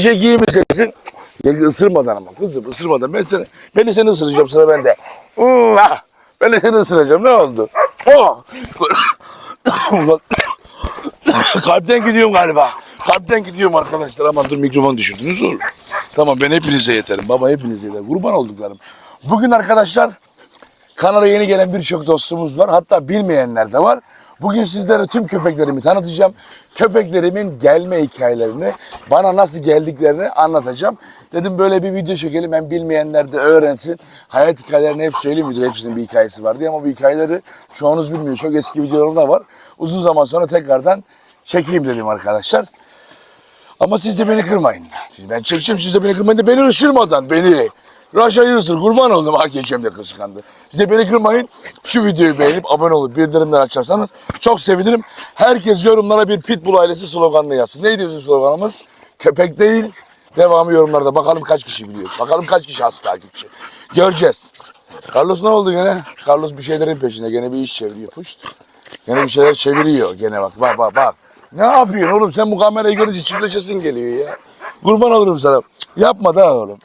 şey giymesesin. Ya ısırmadan ama kızım ısırmadan. Ben seni, ben de seni ısıracağım sıra bende. Hmm, ah. Ben de seni ısıracağım. Ne oldu? Oh. Kalpten gidiyorum galiba. Kalpten gidiyorum arkadaşlar. Aman dur mikrofon düşürdünüz olur. Tamam ben hepinize yeterim. Baba hepinize yeterim. Kurban olduklarım. Bugün arkadaşlar kanala yeni gelen birçok dostumuz var. Hatta bilmeyenler de var. Bugün sizlere tüm köpeklerimi tanıtacağım. Köpeklerimin gelme hikayelerini, bana nasıl geldiklerini anlatacağım. Dedim böyle bir video çekelim hem bilmeyenler de öğrensin. Hayat hikayelerini hep söyleyeyim video hepsinin bir hikayesi var diye ama bu hikayeleri çoğunuz bilmiyor. Çok eski videolarım da var. Uzun zaman sonra tekrardan çekeyim dedim arkadaşlar. Ama siz de beni kırmayın. Ben çekeceğim siz de beni kırmayın da beni ısırmadan beni. Raşa'yı ısır kurban oldum. Ha geçeceğim de kıskandı. Siz de beni kırmayın. Şu videoyu beğenip abone olup bildirimleri açarsanız çok sevinirim. Herkes yorumlara bir Pitbull ailesi sloganını yazsın. Neydi bizim sloganımız? Köpek değil. Devamı yorumlarda. Bakalım kaç kişi biliyor. Bakalım kaç kişi has takipçi. Göreceğiz. Carlos ne oldu gene? Carlos bir şeylerin peşinde. Gene bir iş çeviriyor. Puşt. Gene bir şeyler çeviriyor. Gene bak bak bak bak. Ne yapıyorsun oğlum? Sen bu kamerayı görünce çiftleşesin geliyor ya. Kurban olurum sana. Yapma da oğlum.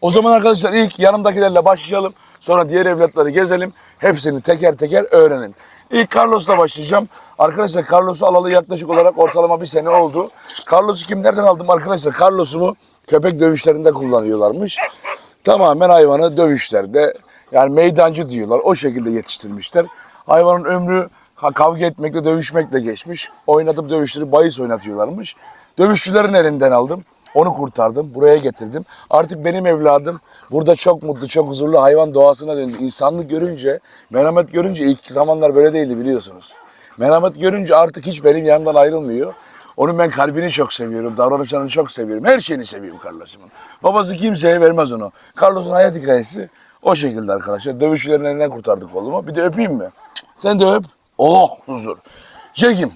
O zaman arkadaşlar ilk yanımdakilerle başlayalım. Sonra diğer evlatları gezelim. Hepsini teker teker öğrenin. İlk Carlos'la başlayacağım. Arkadaşlar Carlos'u alalı yaklaşık olarak ortalama bir sene oldu. Carlos'u kimlerden aldım arkadaşlar? Carlos'umu köpek dövüşlerinde kullanıyorlarmış. Tamamen hayvanı dövüşlerde yani meydancı diyorlar. O şekilde yetiştirmişler. Hayvanın ömrü kavga etmekle, dövüşmekle geçmiş. Oynatıp dövüşleri bahis oynatıyorlarmış. Dövüşçülerin elinden aldım. Onu kurtardım. Buraya getirdim. Artık benim evladım burada çok mutlu, çok huzurlu hayvan doğasına döndü. İnsanlık görünce, merhamet görünce ilk zamanlar böyle değildi biliyorsunuz. Merhamet görünce artık hiç benim yanımdan ayrılmıyor. Onun ben kalbini çok seviyorum, davranışlarını çok seviyorum. Her şeyini seviyorum Carlos'umun. Babası kimseye vermez onu. Carlos'un hayat hikayesi o şekilde arkadaşlar. Dövüşçülerin elinden kurtardık oğlumu. Bir de öpeyim mi? Sen de öp. Oh huzur. Jack'im.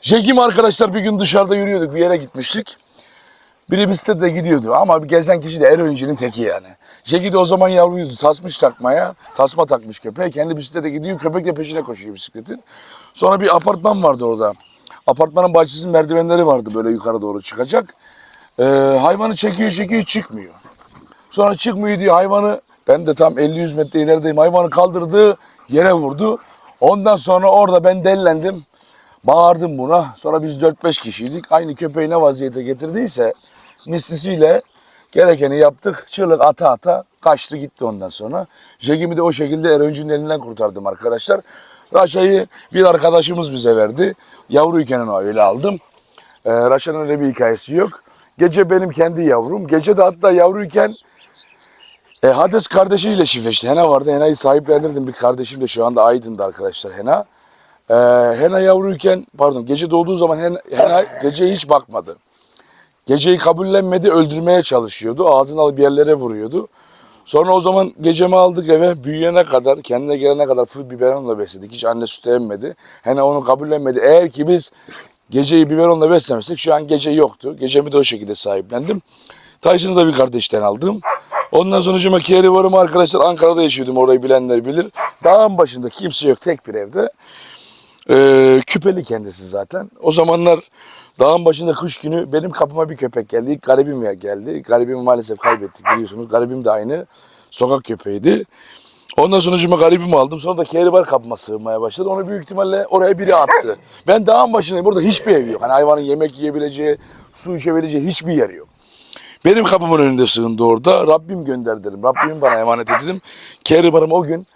Jack'im arkadaşlar bir gün dışarıda yürüyorduk. Bir yere gitmiştik. Biri bisiklete gidiyordu ama bir gezen kişi de eroincinin teki yani. Jackie de o zaman yavruydu. Tasmış takmaya. Tasma takmış köpeğe. Kendi bisiklete gidiyor. Köpek de peşine koşuyor bisikletin. Sonra bir apartman vardı orada. Apartmanın bahçesinin merdivenleri vardı böyle yukarı doğru çıkacak. Ee, hayvanı çekiyor çekiyor çıkmıyor. Sonra çıkmıyor diye hayvanı ben de tam 50-100 metre ilerideyim. Hayvanı kaldırdı yere vurdu. Ondan sonra orada ben dellendim. Bağırdım buna. Sonra biz 4-5 kişiydik. Aynı köpeği ne vaziyete getirdiyse mislisiyle gerekeni yaptık. Çığlık ata ata kaçtı gitti ondan sonra. Jegimi de o şekilde Eroncun'un elinden kurtardım arkadaşlar. Raşa'yı bir arkadaşımız bize verdi. Yavruyken öyle aldım. Ee, Raşa'nın öyle bir hikayesi yok. Gece benim kendi yavrum. Gece de hatta yavruyken e, Hades kardeşiyle çiftleşti. Hena vardı. Hena'yı sahiplendirdim. Bir kardeşim de şu anda Aydın'da arkadaşlar Hena. Ee, Hena yavruyken pardon gece doğduğu zaman Hena, Hena geceye hiç bakmadı. Geceyi kabullenmedi öldürmeye çalışıyordu. Ağzını alıp yerlere vuruyordu. Sonra o zaman gecemi aldık eve büyüyene kadar kendine gelene kadar full biberonla besledik. Hiç anne sütü emmedi. Hena onu kabullenmedi. Eğer ki biz geceyi biberonla beslemesek şu an gece yoktu. Gecemi de o şekilde sahiplendim. Tyson'ı da bir kardeşten aldım. Ondan sonra cuma kere varım arkadaşlar Ankara'da yaşıyordum orayı bilenler bilir. Dağın başında kimse yok tek bir evde. Ee, küpeli kendisi zaten. O zamanlar dağın başında kış günü benim kapıma bir köpek geldi. Garibim ya geldi. Garibimi maalesef kaybettik biliyorsunuz. Garibim de aynı sokak köpeğiydi. Ondan sonra cuma garibimi aldım. Sonra da kehribar kapıma sığmaya başladı. Onu büyük ihtimalle oraya biri attı. Ben dağın başındayım. Burada hiçbir ev yok. Hani hayvanın yemek yiyebileceği, su içebileceği hiçbir yer yok. Benim kapımın önünde sığındı orada. Rabbim gönder dedim. Rabbimin bana emanet edildim. Kehribar'ımı o gün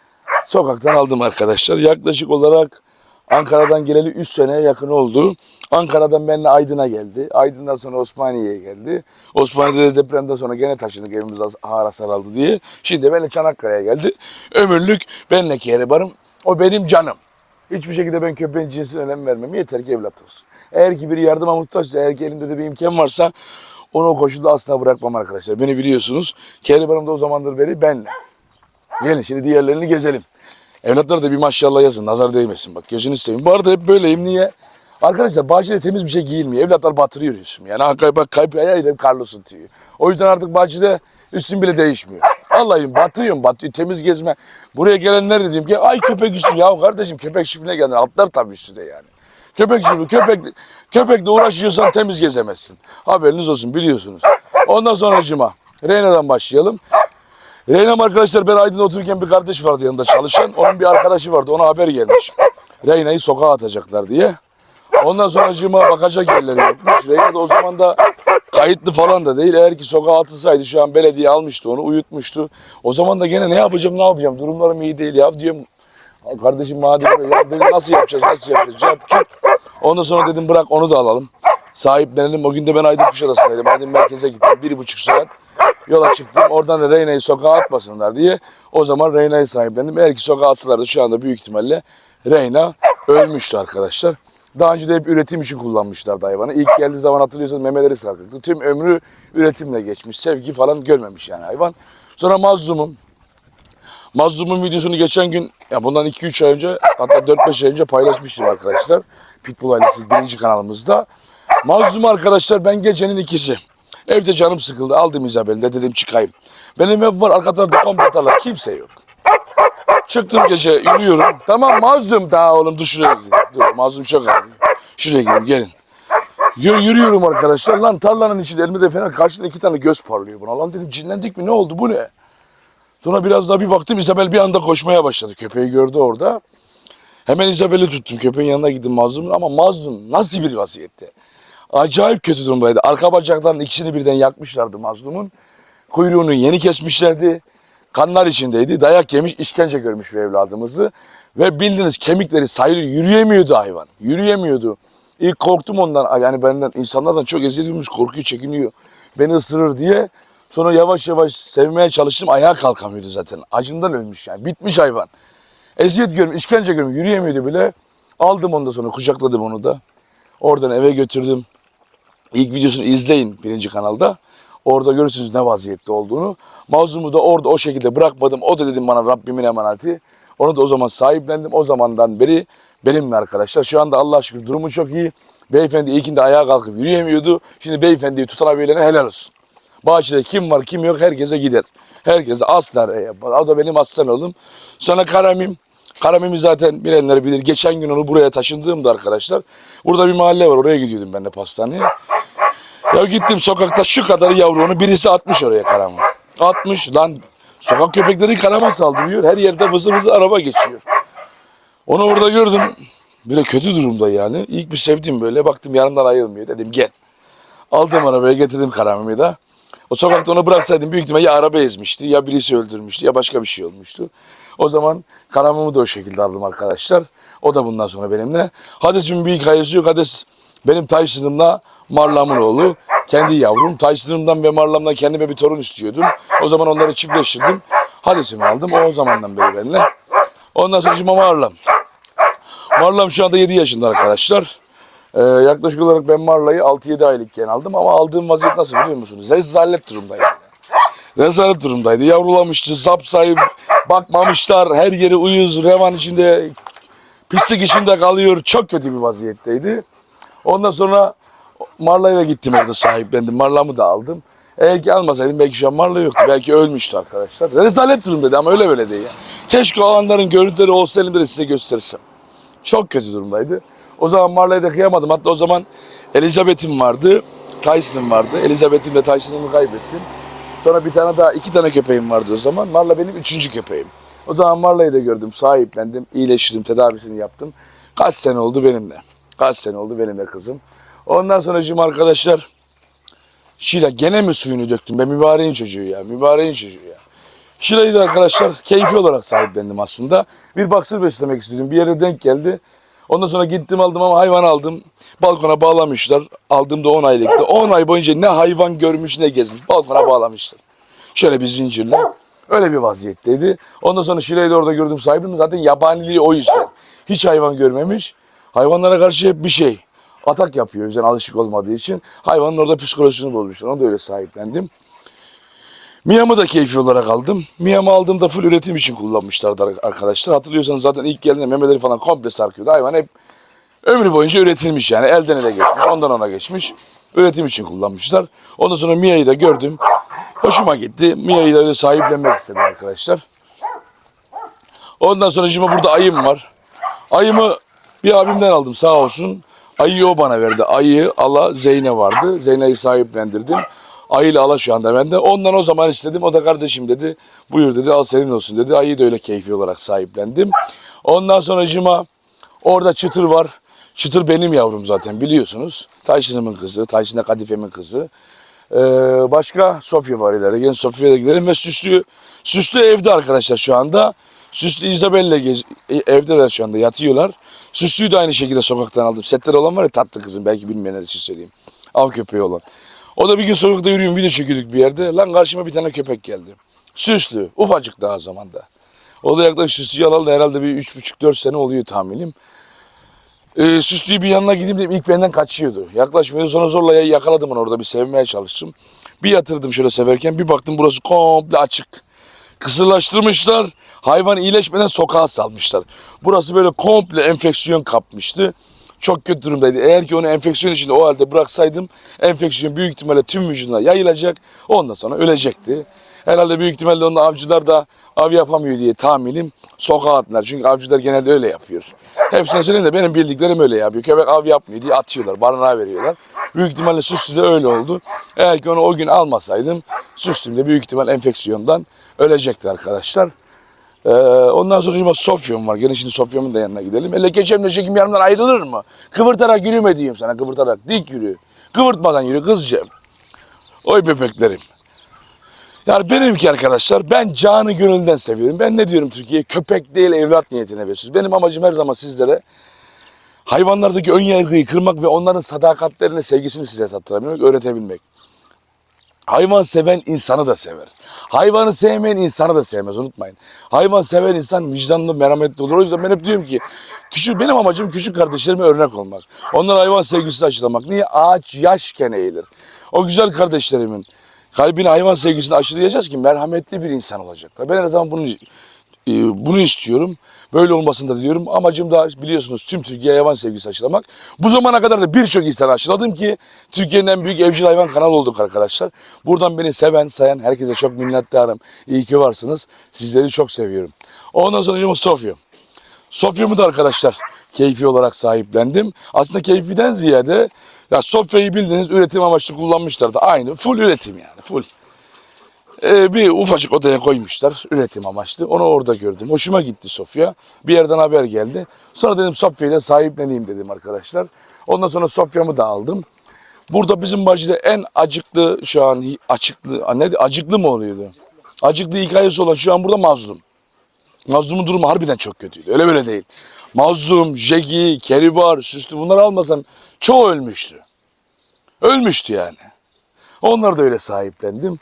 sokaktan aldım arkadaşlar. Yaklaşık olarak Ankara'dan geleli 3 seneye yakın oldu. Ankara'dan benimle Aydın'a geldi. Aydın'dan sonra Osmaniye'ye geldi. Osmaniye'de depremden sonra gene taşındık evimiz az- ağır hasar aldı diye. Şimdi benimle Çanakkale'ye geldi. Ömürlük benimle Kehribar'ım. O benim canım. Hiçbir şekilde ben köpeğin cinsine önem vermem. Yeter ki evlat olsun. Eğer ki biri yardıma muhtaçsa, eğer ki elimde de bir imkan varsa onu o koşulda asla bırakmam arkadaşlar. Beni biliyorsunuz. Kehribar'ım da o zamandır beri benle. Gelin şimdi diğerlerini gezelim. Evlatlar da bir maşallah yazın. Nazar değmesin bak. Gözünü seveyim. Bu arada hep böyleyim. Niye? Arkadaşlar bahçede temiz bir şey giyilmiyor. Evlatlar batırıyor üstümü. Yani hakikaten bak kalp ayağıyla Carlos'un tüyü. O yüzden artık bahçede üstüm bile değişmiyor. Allah'ım batırıyorum batıyor temiz gezme. Buraya gelenler de diyeyim ki ay köpek üstüm. Ya kardeşim köpek çiftliğine geldin. Atlar tabii üstüne yani. Köpek çiftliği, köpek, köpekle uğraşıyorsan temiz gezemezsin. Haberiniz olsun biliyorsunuz. Ondan sonra cima. Reyna'dan başlayalım. Reyna'm arkadaşlar ben Aydın'da otururken bir kardeş vardı yanında çalışan. Onun bir arkadaşı vardı ona haber gelmiş. Reyna'yı sokağa atacaklar diye. Ondan sonra cima bakacak yerleri yokmuş. Reyna da o zaman da kayıtlı falan da değil. Eğer ki sokağa atılsaydı şu an belediye almıştı onu uyutmuştu. O zaman da gene ne yapacağım ne yapacağım durumlarım iyi değil ya diyorum. "Ay Kardeşim madem ya dedim, nasıl yapacağız nasıl yapacağız yap çık. Ondan sonra dedim bırak onu da alalım. Sahiplenelim. O gün de ben Aydın Kuşadası'ndaydım. Aydın merkeze gittim. Bir buçuk saat yola çıktım. Oradan da Reyna'yı sokağa atmasınlar diye. O zaman Reyna'yı sahiplendim. Eğer ki sokağa atsalardı şu anda büyük ihtimalle Reyna ölmüştü arkadaşlar. Daha önce de hep üretim için kullanmışlardı hayvanı. İlk geldiği zaman hatırlıyorsanız memeleri sarkıktı. Tüm ömrü üretimle geçmiş. Sevgi falan görmemiş yani hayvan. Sonra Mazlum'um. Mazlum'un videosunu geçen gün, ya bundan 2-3 ay önce, hatta 4-5 ay önce paylaşmıştım arkadaşlar. Pitbull ailesi birinci kanalımızda. Mazlum arkadaşlar ben gecenin ikisi. Evde canım sıkıldı. Aldım İzabel'de dedim çıkayım. Benim evim var arka tarafta komple tarla. Kimse yok. Çıktım gece yürüyorum. Tamam mazlum daha oğlum dur şuraya gidin. Dur mazlum çok ağrıyor. Şuraya gidin gelin. Yürü- Yürüyorum arkadaşlar. Lan tarlanın içinde elimde fener karşında iki tane göz parlıyor buna. Lan dedim cinlendik mi ne oldu bu ne? Sonra biraz daha bir baktım İzabel bir anda koşmaya başladı. Köpeği gördü orada. Hemen İzabel'i tuttum. Köpeğin yanına gittim mazlumun ama mazlum nasıl bir vaziyette? Acayip kötü durumdaydı. Arka bacaklarının ikisini birden yakmışlardı mazlumun. Kuyruğunu yeni kesmişlerdi. Kanlar içindeydi. Dayak yemiş, işkence görmüş bir evladımızı. Ve bildiğiniz kemikleri sayılı yürüyemiyordu hayvan. Yürüyemiyordu. İlk korktum ondan. Yani benden, insanlardan çok görmüş, korkuyu çekiniyor. Beni ısırır diye. Sonra yavaş yavaş sevmeye çalıştım. Ayağa kalkamıyordu zaten. Acından ölmüş yani. Bitmiş hayvan. Eziyet görmüş, işkence görmüş. Yürüyemiyordu bile. Aldım onu da sonra, kucakladım onu da. Oradan eve götürdüm. İlk videosunu izleyin birinci kanalda. Orada görürsünüz ne vaziyette olduğunu. Mazlumu da orada o şekilde bırakmadım. O da dedim bana Rabbimin emaneti. Onu da o zaman sahiplendim. O zamandan beri benimle arkadaşlar. Şu anda Allah şükür durumu çok iyi. Beyefendi ilkinde ayağa kalkıp yürüyemiyordu. Şimdi beyefendiyi tutanabilene helal olsun. Bahçede kim var kim yok herkese gider. Herkese aslar. E, O da benim aslan oğlum. Sonra Karamim. Karamim'i zaten bilenler bilir. Geçen gün onu buraya taşındığımda arkadaşlar. Burada bir mahalle var. Oraya gidiyordum ben de pastaneye. Ya gittim sokakta şu kadar yavruğunu birisi atmış oraya karama. Atmış lan sokak köpekleri karama saldırıyor. Her yerde vızı vızı araba geçiyor. Onu orada gördüm. Bir de kötü durumda yani. İlk bir sevdim böyle. Baktım yanımdan ayrılmıyor. Dedim gel. Aldım arabaya getirdim karamımı da. O sokakta onu bıraksaydım büyük ihtimalle ya araba ezmişti ya birisi öldürmüştü ya başka bir şey olmuştu. O zaman karamımı da o şekilde aldım arkadaşlar. O da bundan sonra benimle. Hades'imin bir hikayesi yok. Hades benim Tyson'ımla Marlam'ın oğlu. Kendi yavrum. Tyson'ımdan ve Marlam'dan kendime bir torun istiyordum. O zaman onları çiftleştirdim. Hades'imi aldım. O, o zamandan beri benimle. Ondan sonra şimdi Marlam. Marlam şu anda 7 yaşında arkadaşlar. Ee, yaklaşık olarak ben Marla'yı 6-7 aylıkken aldım ama aldığım vaziyet nasıl biliyor musunuz? Rezalet durumdaydı. Rezalet durumdaydı. Yavrulamıştı, sapsayıp bakmamışlar. Her yeri uyuz, revan içinde, pislik içinde kalıyor. Çok kötü bir vaziyetteydi. Ondan sonra Marla'ya gittim orada sahiplendim. Marla'mı da aldım. Eğer ki almasaydım belki şu an Marla yoktu. Belki ölmüştü arkadaşlar. Rezalet durumdaydı ama öyle böyle değil. Keşke o anların görüntüleri olsa size göstersem. Çok kötü durumdaydı. O zaman Marla'ya da kıyamadım. Hatta o zaman Elizabeth'im vardı. Tyson'ım vardı. Elizabeth'im ve Tyson'ımı kaybettim. Sonra bir tane daha iki tane köpeğim vardı o zaman. Marla benim üçüncü köpeğim. O zaman Marla'yı da gördüm, sahiplendim, iyileştirdim, tedavisini yaptım. Kaç sene oldu benimle. Kaç sene oldu benimle kızım. Ondan sonra şimdi arkadaşlar Şila gene mi suyunu döktüm? Ben mübareğin çocuğu ya. Mübareğin çocuğu ya. Şila'yı da arkadaşlar keyfi olarak sahiplendim aslında. Bir baksır beslemek istedim. Bir yere denk geldi. Ondan sonra gittim aldım ama hayvan aldım. Balkona bağlamışlar. Aldığımda 10 aylıktı. 10 ay boyunca ne hayvan görmüş ne gezmiş. Balkona bağlamışlar. Şöyle bir zincirle. Öyle bir vaziyetteydi. Ondan sonra Şile'yi de orada gördüm sahibim. Zaten yabaniliği o yüzden. Hiç hayvan görmemiş. Hayvanlara karşı hep bir şey. Atak yapıyor. Yüzden alışık olmadığı için. Hayvanın orada psikolojisini bozmuşlar. Onu da öyle sahiplendim. Mia'mı da keyfi olarak aldım. Mia'mı aldığımda full üretim için kullanmışlardı arkadaşlar. Hatırlıyorsanız zaten ilk geldiğinde memeleri falan komple sarkıyordu. Hayvan hep ömrü boyunca üretilmiş yani. Elden ele geçmiş, ondan ona geçmiş. Üretim için kullanmışlar. Ondan sonra Mia'yı da gördüm. Hoşuma gitti. Mia'yı da öyle sahiplenmek istedim arkadaşlar. Ondan sonra şimdi burada ayım var. Ayımı Bir abimden aldım sağ olsun. Ayıyı o bana verdi. Ayı, ala, Zeyne vardı. Zeyne'yi sahiplendirdim. Ayı ile ala şu anda bende. Ondan o zaman istedim. O da kardeşim dedi. Buyur dedi al senin olsun dedi. Ayıyı da öyle keyfi olarak sahiplendim. Ondan sonra cima orada çıtır var. Çıtır benim yavrum zaten biliyorsunuz. Tayşın'ımın kızı, Tayşın'da Kadife'min kızı. Ee, başka Sofya var ileri. Yine Sofya'ya da gidelim ve Süslü, Süslü evde arkadaşlar şu anda. Süslü Isabel'le gez, e, evdeler şu anda yatıyorlar. Süslü'yü de aynı şekilde sokaktan aldım. Setler olan var ya tatlı kızım belki bilmeyenler için söyleyeyim. Av köpeği olan. O da bir gün sokakta yürüyorum video çekiyorduk bir yerde. Lan karşıma bir tane köpek geldi. Süslü ufacık daha zamanda. O da yaklaşık Süslü'yü alalı herhalde bir üç buçuk dört sene oluyor tahminim. Ee, süslüyü bir yanına gideyim dedim ilk benden kaçıyordu. Yaklaşmıyordu sonra zorla yakaladım onu orada bir sevmeye çalıştım. Bir yatırdım şöyle severken bir baktım burası komple açık. Kısırlaştırmışlar. Hayvan iyileşmeden sokağa salmışlar. Burası böyle komple enfeksiyon kapmıştı. Çok kötü durumdaydı. Eğer ki onu enfeksiyon içinde o halde bıraksaydım enfeksiyon büyük ihtimalle tüm vücuduna yayılacak. Ondan sonra ölecekti. Herhalde büyük ihtimalle onda avcılar da av yapamıyor diye tahminim sokağa attılar. Çünkü avcılar genelde öyle yapıyor. Hepsine söyleyeyim de benim bildiklerim öyle yapıyor. Köpek av yapmıyor diye atıyorlar, barınağa veriyorlar. Büyük ihtimalle Süslü de öyle oldu. Eğer ki onu o gün almasaydım Süslü de büyük ihtimal enfeksiyondan ölecekti arkadaşlar. Ee, ondan sonra şimdi Sofya'm var. Gelin şimdi Sofya'mın da yanına gidelim. Ele geçemle çekim yanımdan ayrılır mı? Kıvırtarak yürüme diyeyim sana kıvırtarak. Dik yürü. Kıvırtmadan yürü kızcığım. Oy bebeklerim. Yani benimki arkadaşlar ben canı gönülden seviyorum. Ben ne diyorum Türkiye? Köpek değil evlat niyetine besliyoruz. Benim amacım her zaman sizlere hayvanlardaki ön yargıyı kırmak ve onların sadakatlerini, sevgisini size tattırabilmek, öğretebilmek. Hayvan seven insanı da sever. Hayvanı sevmeyen insanı da sevmez unutmayın. Hayvan seven insan vicdanlı, merhametli olur. O yüzden ben hep diyorum ki küçük benim amacım küçük kardeşlerime örnek olmak. Onlara hayvan sevgisini aşılamak. Niye? Ağaç yaşken eğilir. O güzel kardeşlerimin kalbine hayvan sevgisini aşılayacağız ki merhametli bir insan olacaklar. Ben her zaman bunu bunu istiyorum. Böyle olmasını da diyorum. Amacım da biliyorsunuz tüm Türkiye hayvan sevgisi aşılamak. Bu zamana kadar da birçok insanı aşıladım ki Türkiye'nin en büyük evcil hayvan kanalı olduk arkadaşlar. Buradan beni seven, sayan herkese çok minnettarım. İyi ki varsınız. Sizleri çok seviyorum. Ondan sonra Sofya. Sofya'mı da arkadaşlar keyfi olarak sahiplendim. Aslında keyfiden ziyade ya Sofya'yı bildiğiniz üretim amaçlı kullanmışlardı. Aynı full üretim yani full. Ee, bir ufacık odaya koymuşlar üretim amaçlı. Onu orada gördüm. Hoşuma gitti Sofya. Bir yerden haber geldi. Sonra dedim Sofya'yı da sahipleneyim dedim arkadaşlar. Ondan sonra Sofya'mı da aldım. Burada bizim bacıda en acıklı şu an açıklı ne acıklı mı oluyordu? Acıklı hikayesi olan şu an burada mazlum. Mazlumun durumu harbiden çok kötüydü. Öyle böyle değil. Mazlum, Jegi, Keribar, Süslü bunları almasam çoğu ölmüştü. Ölmüştü yani. Onları da öyle sahiplendim.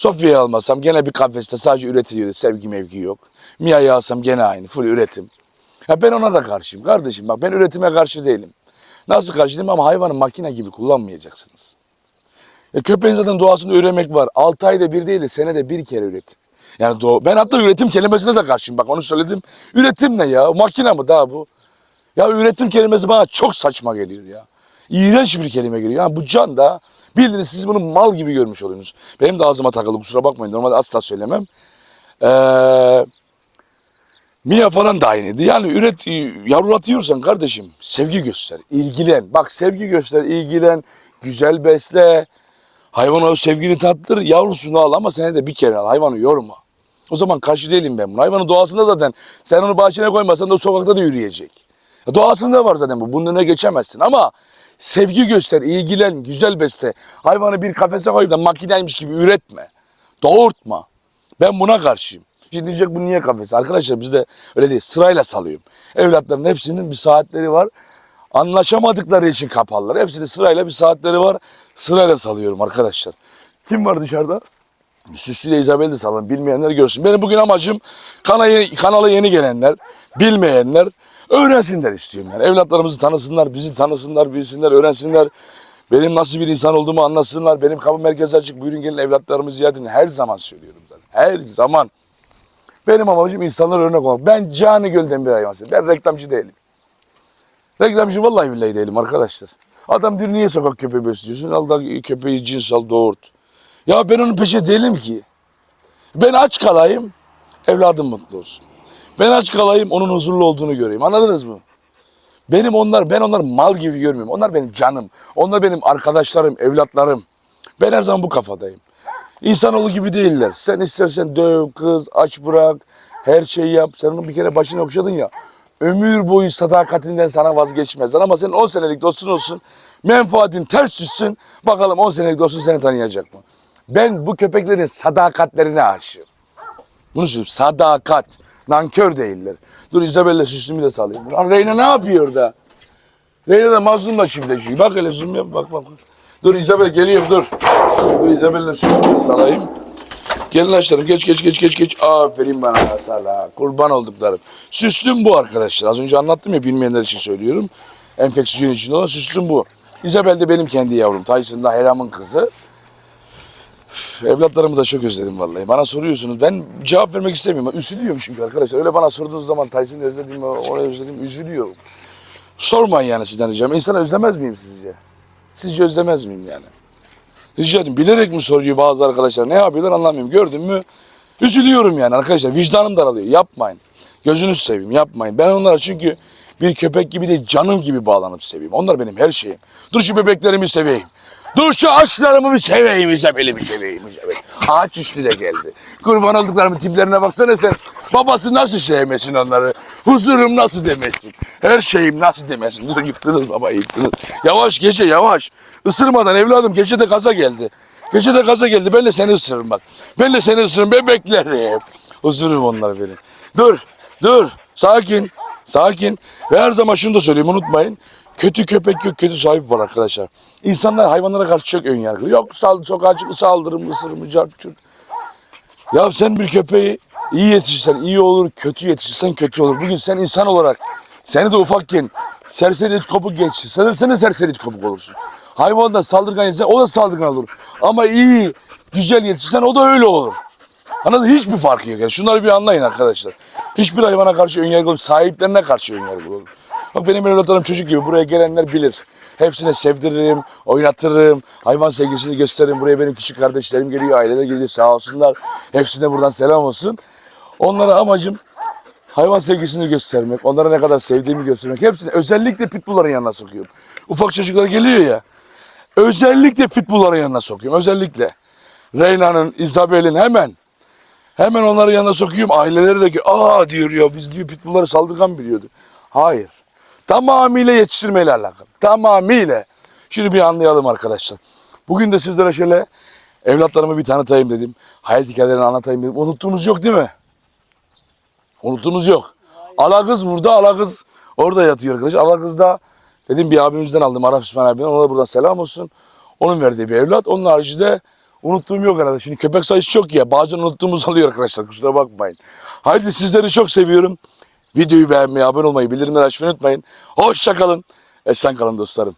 Sofya'yı almasam gene bir kafeste sadece üretiliyordu. Sevgi mevki yok. Mia'yı alsam gene aynı. Full üretim. Ya ben ona da karşıyım. Kardeşim bak ben üretime karşı değilim. Nasıl karşı değilim ama hayvanı makine gibi kullanmayacaksınız. E köpeğin zaten doğasında üremek var. 6 ayda bir değil de senede bir kere üretim. Yani doğ ben hatta üretim kelimesine de karşıyım. Bak onu söyledim. Üretim ne ya? Makine mi daha bu? Ya üretim kelimesi bana çok saçma geliyor ya. İğrenç bir kelime geliyor. Yani bu can da bildiğiniz siz bunu mal gibi görmüş oluyorsunuz. Benim de ağzıma takıldı kusura bakmayın. Normalde asla söylemem. Ee, Mia falan da aynıydı. Yani üret, yavrulatıyorsan kardeşim sevgi göster, ilgilen. Bak sevgi göster, ilgilen, güzel besle. Hayvana o sevgini tattır, yavrusunu al ama senede bir kere al. Hayvanı yorma. O zaman karşı değilim ben buna. Hayvanın doğasında zaten sen onu bahçene koymasan da o sokakta da yürüyecek. Doğasında var zaten bu. Bunun önüne geçemezsin ama sevgi göster, ilgilen, güzel besle. Hayvanı bir kafese koy da makineymiş gibi üretme. Doğurtma. Ben buna karşıyım. Şimdi diyecek bu niye kafes? Arkadaşlar bizde öyle değil. Sırayla salıyorum. Evlatların hepsinin bir saatleri var. Anlaşamadıkları için kapalılar. Hepsinin sırayla bir saatleri var. Sırayla salıyorum arkadaşlar. Kim var dışarıda? Süslü ile İzabel'i de salın. Bilmeyenler görsün. Benim bugün amacım kanala, kanala yeni gelenler, bilmeyenler öğrensinler istiyorum. Yani. Evlatlarımızı tanısınlar, bizi tanısınlar, bilsinler, öğrensinler. Benim nasıl bir insan olduğumu anlasınlar. Benim kapı merkezi açık. Buyurun gelin evlatlarımı ziyaret edin. Her zaman söylüyorum zaten. Her zaman. Benim amacım insanlara örnek olmak. Ben canı gölden bir hayvan. Ben reklamcı değilim. Reklamcı vallahi billahi değilim arkadaşlar. Adam diyor niye sokak köpeği besliyorsun? Al da köpeği cins al doğurt. Ya ben onun peşinde değilim ki. Ben aç kalayım, evladım mutlu olsun. Ben aç kalayım, onun huzurlu olduğunu göreyim. Anladınız mı? Benim onlar, ben onları mal gibi görmüyorum. Onlar benim canım. Onlar benim arkadaşlarım, evlatlarım. Ben her zaman bu kafadayım. İnsanoğlu gibi değiller. Sen istersen döv, kız, aç bırak, her şeyi yap. Sen onun bir kere başını okşadın ya. Ömür boyu sadakatinden sana vazgeçmezler. Ama senin 10 senelik dostun olsun, menfaatin ters düşsün. Bakalım 10 senelik dostun seni tanıyacak mı? Ben bu köpeklerin sadakatlerine aşığım. Bunu söylüyorum. Sadakat. Nankör değiller. Dur Isabella süslümü de salayım. Lan Reyna ne yapıyor da? Reyna da mazlumla çiftleşiyor. Bak hele zoom yap bak bak. Dur Isabel geliyorum dur. Dur Isabella süslümü de salayım. Gelin açlarım geç geç geç geç geç. Aferin bana sala. Kurban olduklarım. Süslüm bu arkadaşlar. Az önce anlattım ya bilmeyenler için söylüyorum. Enfeksiyon içinde olan süslüm bu. Isabel de benim kendi yavrum. Tyson da Heram'ın kızı. Evlatlarımı da çok özledim vallahi. Bana soruyorsunuz. Ben cevap vermek istemiyorum. Üzülüyorum çünkü arkadaşlar. Öyle bana sorduğunuz zaman Tyson'ı özledim, orayı özledim. Üzülüyorum. Sormayın yani sizden ricam. İnsan özlemez miyim sizce? Sizce özlemez miyim yani? Rica ederim. Bilerek mi soruyor bazı arkadaşlar? Ne yapıyorlar anlamıyorum. Gördün mü? Üzülüyorum yani arkadaşlar. Vicdanım daralıyor. Yapmayın. Gözünüzü seveyim. Yapmayın. Ben onlara çünkü bir köpek gibi değil canım gibi bağlanıp seveyim. Onlar benim her şeyim. Dur şu bebeklerimi seveyim. Dur şu ağaçlarımı bir seveyim. İzabel'i bir seveyim. İzabel. Ağaç üstü de geldi. Kurban olduklarımın tiplerine baksana sen. Babası nasıl sevmesin onları? Huzurum nasıl demesin? Her şeyim nasıl demesin? Dur yıktınız baba yıktınız. Yavaş gece yavaş. Isırmadan evladım gece de gaza geldi. Gece de gaza geldi. Ben de seni ısırırım bak. Ben de seni ısırırım bebeklerim. Isırırım onları benim. Dur dur sakin sakin. Ve her zaman şunu da söyleyeyim unutmayın. Kötü köpek yok, kötü sahip var arkadaşlar. İnsanlar hayvanlara karşı çok ön yargılı. Yok sal, sokağa çık, saldırım, ısırım, cart, curt. Ya sen bir köpeği iyi yetişirsen iyi olur, kötü yetişirsen kötü olur. Bugün sen insan olarak seni de ufakken serseri it kopuk yetişirsen sen de serseri it kopuk olursun. Hayvan da saldırgan yetişirsen o da saldırgan olur. Ama iyi, güzel yetişirsen o da öyle olur. Anladın? Hiçbir farkı yok. Yani şunları bir anlayın arkadaşlar. Hiçbir hayvana karşı önyargılı olmayın. Sahiplerine karşı önyargılı olun. Bak benim evlatlarım çocuk gibi. Buraya gelenler bilir. Hepsine sevdiririm, oynatırım. Hayvan sevgisini gösteririm. Buraya benim küçük kardeşlerim geliyor, aileler geliyor. Sağ olsunlar. Hepsine buradan selam olsun. Onlara amacım hayvan sevgisini göstermek. Onlara ne kadar sevdiğimi göstermek. Hepsini özellikle pitbullların yanına sokuyorum. Ufak çocuklar geliyor ya. Özellikle pitbullların yanına sokuyorum. Özellikle. Reyna'nın, Isabel'in hemen Hemen onları yanına sokuyorum. Aileleri de ki aa diyor ya biz diyor pitbullları saldırgan biliyordu. Hayır. Tamamıyla yetiştirmeyle alakalı. Tamamıyla. Şimdi bir anlayalım arkadaşlar. Bugün de sizlere şöyle evlatlarımı bir tanıtayım dedim. Hayat hikayelerini anlatayım dedim. Unuttuğunuz yok değil mi? Unuttuğunuz yok. Alakız burada, Alakız orada yatıyor arkadaş. Alakız da dedim bir abimizden aldım Arap İsmail abimden. Ona da buradan selam olsun. Onun verdiği bir evlat. Onun haricinde unuttuğum yok herhalde. Şimdi köpek sayısı çok ya. Bazen unuttuğumuz oluyor arkadaşlar. Kusura bakmayın. Haydi sizleri çok seviyorum. Videoyu beğenmeyi, abone olmayı, bildirimleri açmayı unutmayın. Hoşça kalın. Esen kalın dostlarım.